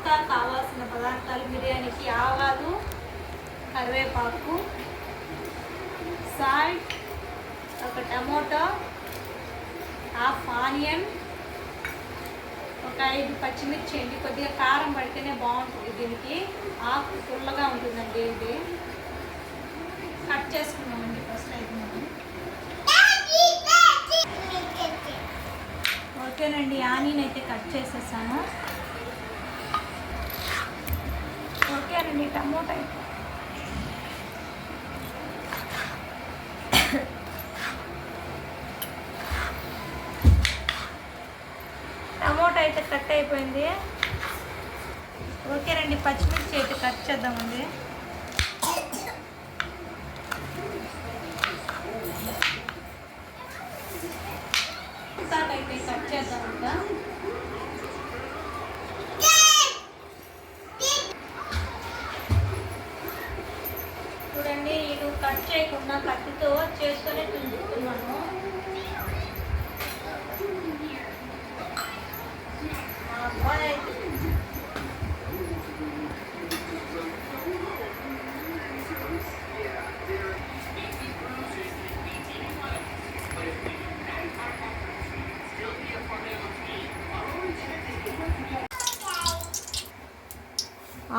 ఇంకా కావాల్సిన పదార్థాలు బిర్యానీకి ఆవాలు కరివేపాకు సాల్ట్ ఒక టమోటా హాఫ్ ఆనియన్ ఒక ఐదు పచ్చిమిర్చి అండి. కొద్దిగా కారం పడితేనే బాగుంటుంది దీనికి. ఆకు పుల్లగా ఉంటుందండి ఇది. కట్ చేసుకున్నామండి ఫస్ట్ అయితే మనం. ఓకేనండి ఆనియన్ అయితే కట్ చేసేసాను. ఓకేనండి టమోటా అయితే. టమోటా అయితే కట్ అయిపోయింది. ఓకేనండి పచ్చిమిర్చి అయితే కట్ చేద్దామండి ఉల్లిపాయ అయితే కట్ చేద్దాం చూడండి ఇటు కట్ చేయకుండా కత్తితో చేసుకొని తుంచుతున్నాను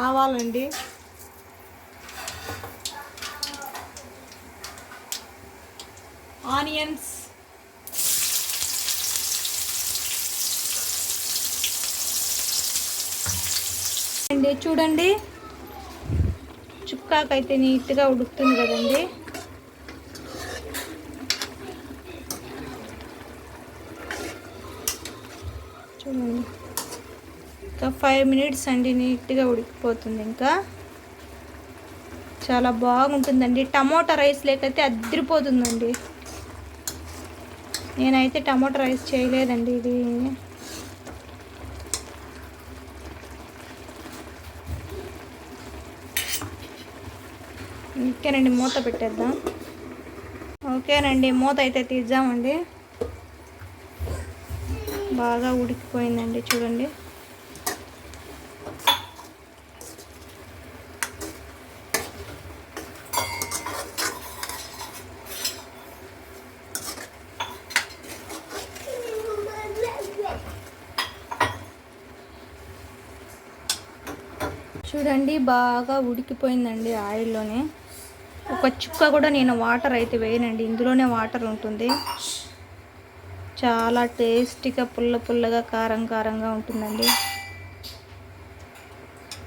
ఆవాలండి. ఆనియన్స్ అండి చూడండి. చుక్కాకైతే నీట్గా ఉడుకుతుంది కదండి. చూడండి. ఇంకా ఫైవ్ మినిట్స్ అండి నీట్గా ఉడికిపోతుంది ఇంకా. చాలా బాగుంటుందండి. టమోటా రైస్ లేకైతే అద్దరిపోతుందండి నేనైతే టమాటో రైస్ చేయలేదండి ఇది. ఓకేనండి మూత పెట్టేద్దాం. ఓకేనండి మూత అయితే తీద్దామండి. బాగా ఉడికిపోయిందండి చూడండి. చూడండి బాగా ఉడికిపోయిందండి ఆయిల్లోనే. ఒక చుక్క కూడా నేను వాటర్ అయితే వేయనండి ఇందులోనే వాటర్ ఉంటుంది. చాలా టేస్టీగా పుల్ల పుల్లగా కారం కారంగా ఉంటుందండి.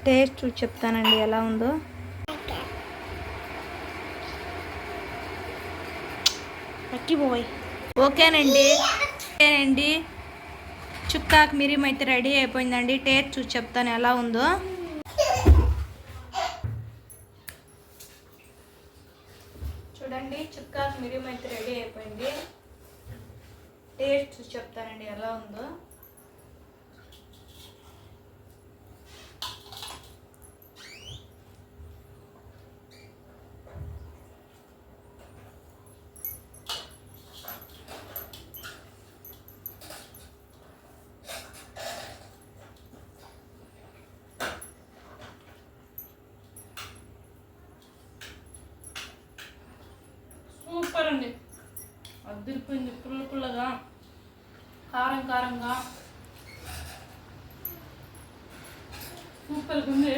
టేస్ట్ చూసి చెప్తానండి ఎలా ఉందో. ఓకేనండి ఓకేనండి. చుక్కాకు మిరియం అయితే రెడీ అయిపోయిందండి టేస్ట్ చూసి చెప్తాను ఎలా ఉందో. చూడండి చుక్కాకు మిరియం అయితే రెడీ అయిపోయింది. టేస్ట్ చూసి చెప్తానండి ఎలా ఉందో. అండి అద్దరిపోయింది పుల్ల పుల్లగా. కారం కారంగా. సూపర్గా ఉంది.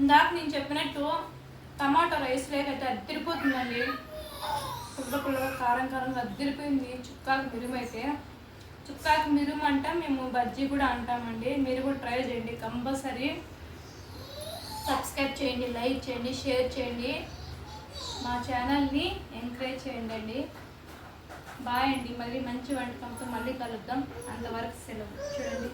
ఇందాక నేను చెప్పినట్టు టమాటో రైస్ లేకైతే అద్దరిపోతుందండి. పుల్ల పుల్లగా కారం కారంగా అద్దరిపోయింది. చుక్కాకు మిరుము అయితే. చుక్కాకు మిరుము అంటాం మేము బజ్జీ కూడా అంటామండి. మీరు కూడా ట్రై చేయండి కంపల్సరీ. సబ్స్క్రైబ్ చేయండి లైక్ చేయండి షేర్ చేయండి. మా ఛానల్ని ఎంకరేజ్ చేయండి బాయ్ అండి. మళ్ళీ మంచి వంటకంతో మళ్ళీ కలుద్దాం. అంతవరకు సెలవు. చూడండి.